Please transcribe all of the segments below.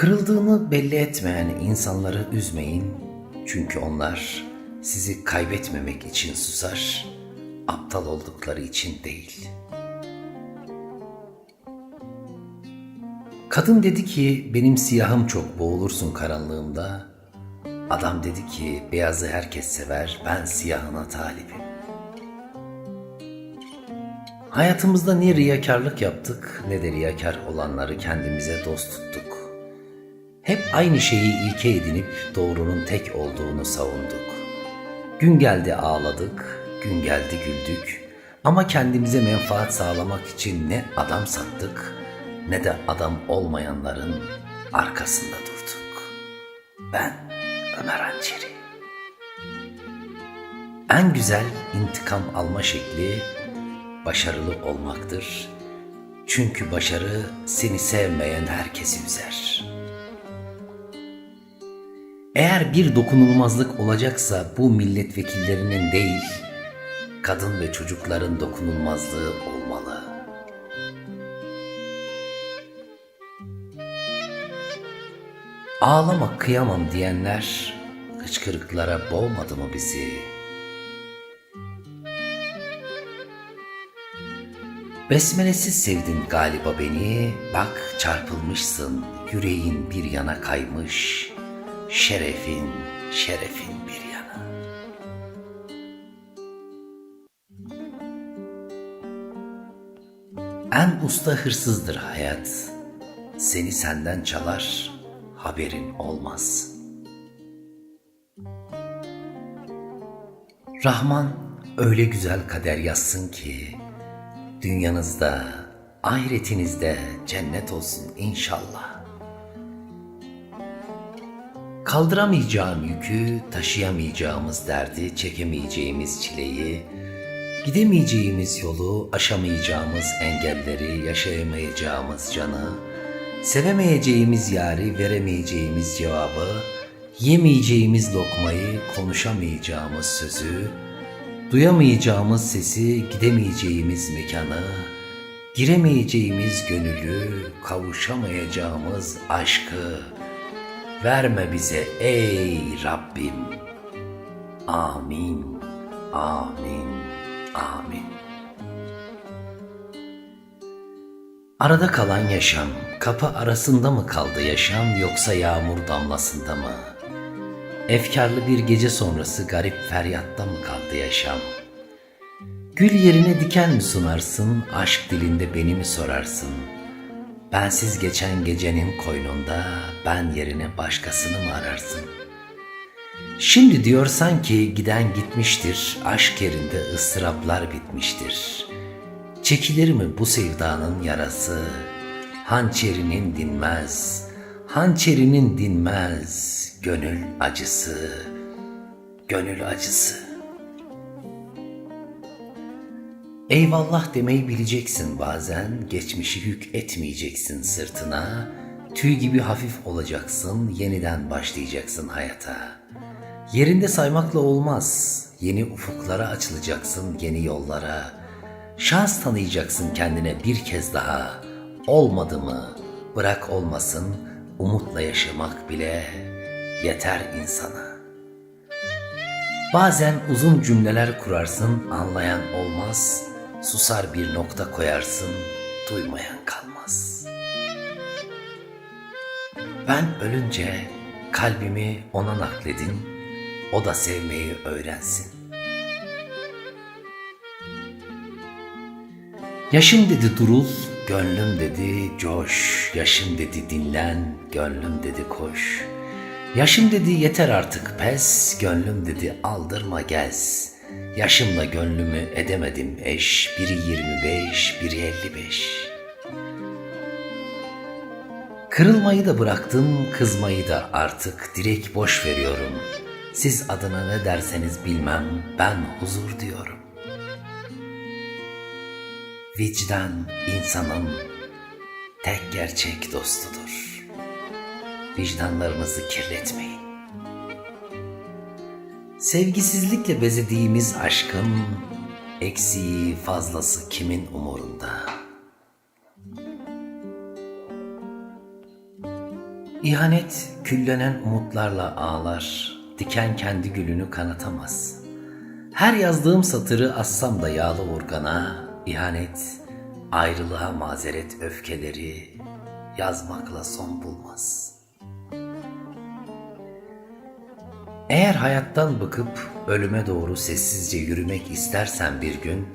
Kırıldığını belli etmeyen insanları üzmeyin. Çünkü onlar sizi kaybetmemek için susar, aptal oldukları için değil. Kadın dedi ki benim siyahım çok boğulursun karanlığımda. Adam dedi ki beyazı herkes sever ben siyahına talibim. Hayatımızda ne riyakarlık yaptık ne de riyakar olanları kendimize dost tuttuk. Hep aynı şeyi ilke edinip doğrunun tek olduğunu savunduk. Gün geldi ağladık, gün geldi güldük. Ama kendimize menfaat sağlamak için ne adam sattık ne de adam olmayanların arkasında durduk. Ben Ömer Hançeri. En güzel intikam alma şekli başarılı olmaktır. Çünkü başarı seni sevmeyen herkesi üzer. Eğer bir dokunulmazlık olacaksa bu milletvekillerinin değil, kadın ve çocukların dokunulmazlığı olmalı. Ağlama kıyamam diyenler hıçkırıklara boğmadı mı bizi? Besmelesiz sevdin galiba beni, bak çarpılmışsın, yüreğin bir yana kaymış, şerefin, şerefin bir yana. En usta hırsızdır hayat, seni senden çalar, haberin olmaz. Rahman öyle güzel kader yazsın ki, dünyanızda, ahiretinizde cennet olsun inşallah. Kaldıramayacağım yükü, taşıyamayacağımız derdi, çekemeyeceğimiz çileyi, gidemeyeceğimiz yolu, aşamayacağımız engelleri, yaşayamayacağımız canı, sevemeyeceğimiz yari, veremeyeceğimiz cevabı, yemeyeceğimiz lokmayı, konuşamayacağımız sözü, duyamayacağımız sesi, gidemeyeceğimiz mekanı, giremeyeceğimiz gönülü, kavuşamayacağımız aşkı verme bize ey Rabbim. Amin, amin, amin. Arada kalan yaşam, kapı arasında mı kaldı yaşam yoksa yağmur damlasında mı? Efkarlı bir gece sonrası garip feryatta mı kaldı yaşam? Gül yerine diken mi sunarsın, aşk dilinde beni mi sorarsın? Bensiz geçen gecenin koynunda ben yerine başkasını mı ararsın? Şimdi diyorsan ki giden gitmiştir, aşk yerinde ıstıraplar bitmiştir. Çekilir mi bu sevdanın yarası? Hançerinin dinmez, hançerinin dinmez, gönül acısı, gönül acısı. Eyvallah demeyi bileceksin bazen, geçmişi yük etmeyeceksin sırtına. Tüy gibi hafif olacaksın, yeniden başlayacaksın hayata. Yerinde saymakla olmaz, yeni ufuklara açılacaksın, yeni yollara. Şans tanıyacaksın kendine bir kez daha. Olmadı mı? Bırak olmasın, umutla yaşamak bile yeter insana. Bazen uzun cümleler kurarsın, anlayan olmaz, susar bir nokta koyarsın, duymayan kalmaz. Ben ölünce kalbimi ona nakledin, o da sevmeyi öğrensin. Yaşım dedi durul, gönlüm dedi coş, yaşım dedi dinlen, gönlüm dedi koş. Yaşım dedi yeter artık pes, gönlüm dedi aldırma gez. Yaşımla gönlümü edemedim eş, biri yirmi beş, biri elli beş. Kırılmayı da bıraktım, kızmayı da artık direkt boş veriyorum. Siz adına ne derseniz bilmem, ben huzur diyorum. Vicdan insanın tek gerçek dostudur. Vicdanlarınızı kirletmeyin. Sevgisizlikle bezediğimiz aşkın eksiği fazlası kimin umurunda? İhanet küllenen umutlarla ağlar, diken kendi gülünü kanatamaz. Her yazdığım satırı assam da yağlı urgana, ihanet, ayrılığa mazeret öfkeleri yazmakla son bulmaz. Eğer hayattan bıkıp ölüme doğru sessizce yürümek istersen bir gün,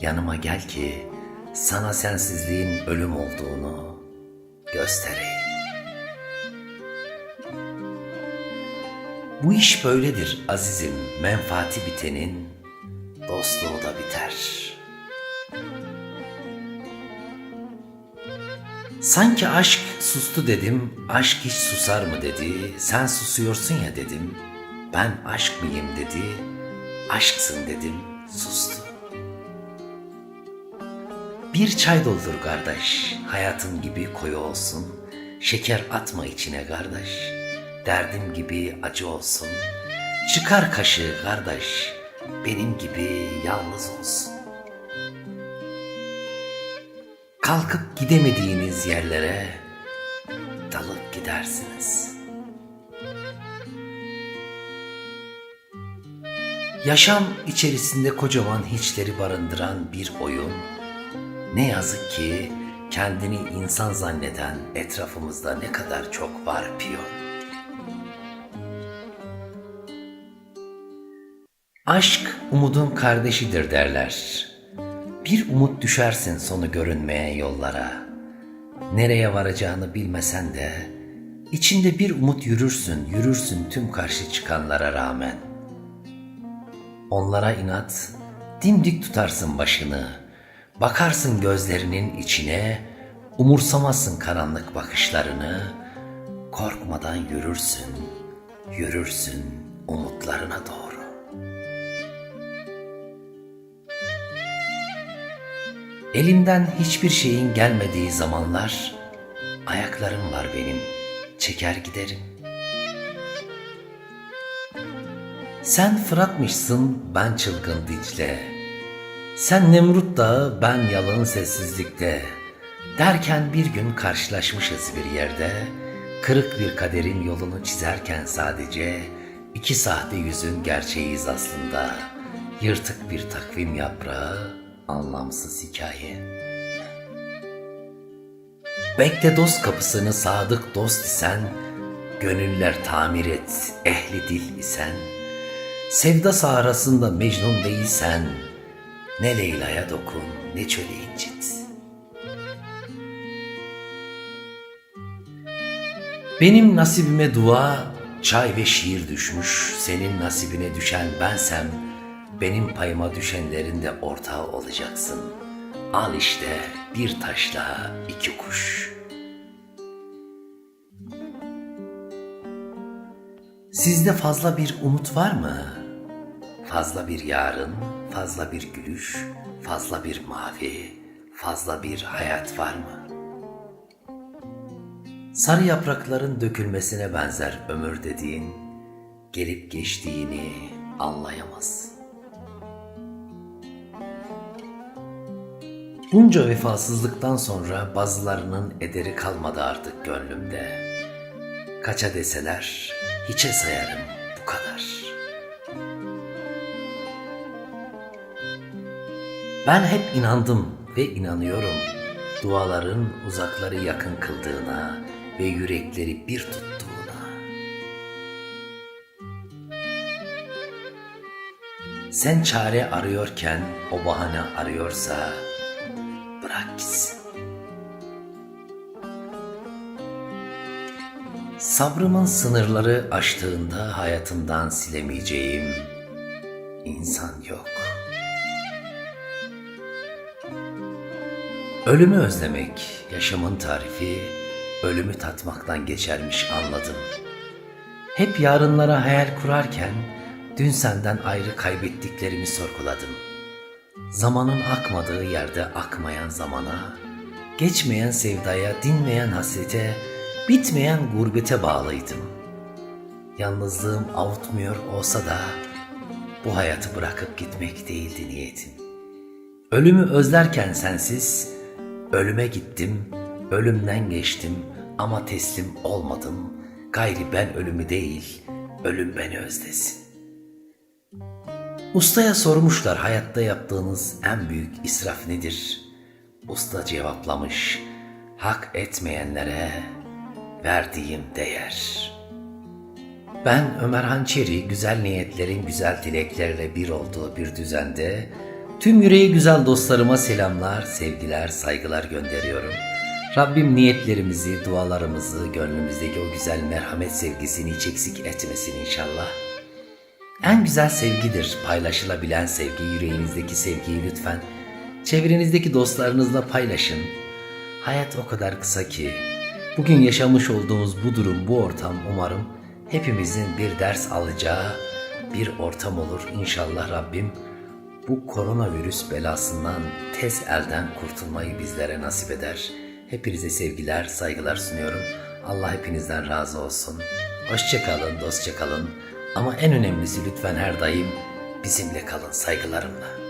yanıma gel ki sana sensizliğin ölüm olduğunu göstereyim. Bu iş böyledir azizim, menfaati bitenin dostluğu da biter. Sanki aşk sustu dedim, aşk hiç susar mı dedi, sen susuyorsun ya dedim, ben aşk mıyım dedi, aşksın dedim, sustu. Bir çay doldur kardeş, hayatım gibi koyu olsun, şeker atma içine kardeş, derdim gibi acı olsun, çıkar kaşığı kardeş, benim gibi yalnız olsun. Kalkıp gidemediğiniz yerlere dalıp gidersiniz. Yaşam içerisinde kocaman hiçleri barındıran bir oyun. Ne yazık ki kendini insan zanneden etrafımızda ne kadar çok var piyon. Aşk umudun kardeşidir derler. Bir umut düşersin sonu görünmeyen yollara. Nereye varacağını bilmesen de içinde bir umut yürürsün, yürürsün tüm karşı çıkanlara rağmen. Onlara inat, dimdik tutarsın başını, bakarsın gözlerinin içine, umursamazsın karanlık bakışlarını, korkmadan yürürsün, yürürsün umutlarına doğru. Elimden hiçbir şeyin gelmediği zamanlar ayaklarım var benim. Çeker giderim. Sen Fırat'mışsın ben çılgın Dicle. Sen Nemrut Dağı ben yalın sessizlikte. Derken bir gün karşılaşmışız bir yerde. Kırık bir kaderin yolunu çizerken sadece iki sahte yüzün gerçeğiyiz aslında. Yırtık bir takvim yaprağı, anlamsız hikaye. Bekle dost kapısını sadık dost isen, gönüller tamir et ehli dil isen, sevda sahrasında mecnun değilsen, ne Leyla'ya dokun ne çölü incit. Benim nasibime dua, çay ve şiir düşmüş, senin nasibine düşen bensem, benim payıma düşenlerin de ortağı olacaksın. Al işte bir taşla iki kuş. Sizde fazla bir umut var mı? Fazla bir yarın, fazla bir gülüş, fazla bir mavi, fazla bir hayat var mı? Sarı yaprakların dökülmesine benzer ömür dediğin, gelip geçtiğini anlayamaz.'' Bunca vefasızlıktan sonra bazılarının ederi kalmadı artık gönlümde. Kaça deseler hiçe sayarım Ben hep inandım ve inanıyorum duaların uzakları yakın kıldığına ve yürekleri bir tuttuğuna. Sen çare arıyorken o bahane arıyorsa bırak gitsin. Sabrımın sınırları aştığında hayatımdan silemeyeceğim insan yok. Ölümü özlemek, yaşamın tarifi, ölümü tatmaktan geçermiş anladım. Hep yarınlara hayal kurarken, dün senden ayrı kaybettiklerimi sorguladım.'' Zamanın akmadığı yerde akmayan zamana, geçmeyen sevdaya, dinmeyen hasrete, bitmeyen gurbete bağlıydım. Yalnızlığım avutmuyor olsa da bu hayatı bırakıp gitmek değildi niyetim. Ölümü özlerken sensiz, ölüme gittim, ölümden geçtim, ama teslim olmadım. Gayri ben ölümü değil, ölüm beni özlesin. Ustaya sormuşlar hayatta yaptığınız en büyük israf nedir? Usta cevaplamış, hak etmeyenlere verdiğim değer. Ben Ömer Hançeri güzel niyetlerin güzel dileklerle bir olduğu bir düzende tüm yüreği güzel dostlarıma selamlar, sevgiler, saygılar gönderiyorum. Rabbim niyetlerimizi, dualarımızı, gönlümüzdeki o güzel merhamet sevgisini hiç eksik etmesin inşallah. En güzel sevgidir paylaşılabilen sevgi. Yüreğinizdeki sevgiyi lütfen çevrenizdeki dostlarınızla paylaşın. Hayat o kadar kısa ki bugün yaşamış olduğumuz bu durum, bu ortam umarım hepimizin bir ders alacağı bir ortam olur. İnşallah Rabbim bu koronavirüs belasından tez elden kurtulmayı bizlere nasip eder. Hepinize sevgiler, saygılar sunuyorum. Allah hepinizden razı olsun. Hoşçakalın, dostça kalın. Ama en önemlisi lütfen her daim bizimle kalın saygılarımla.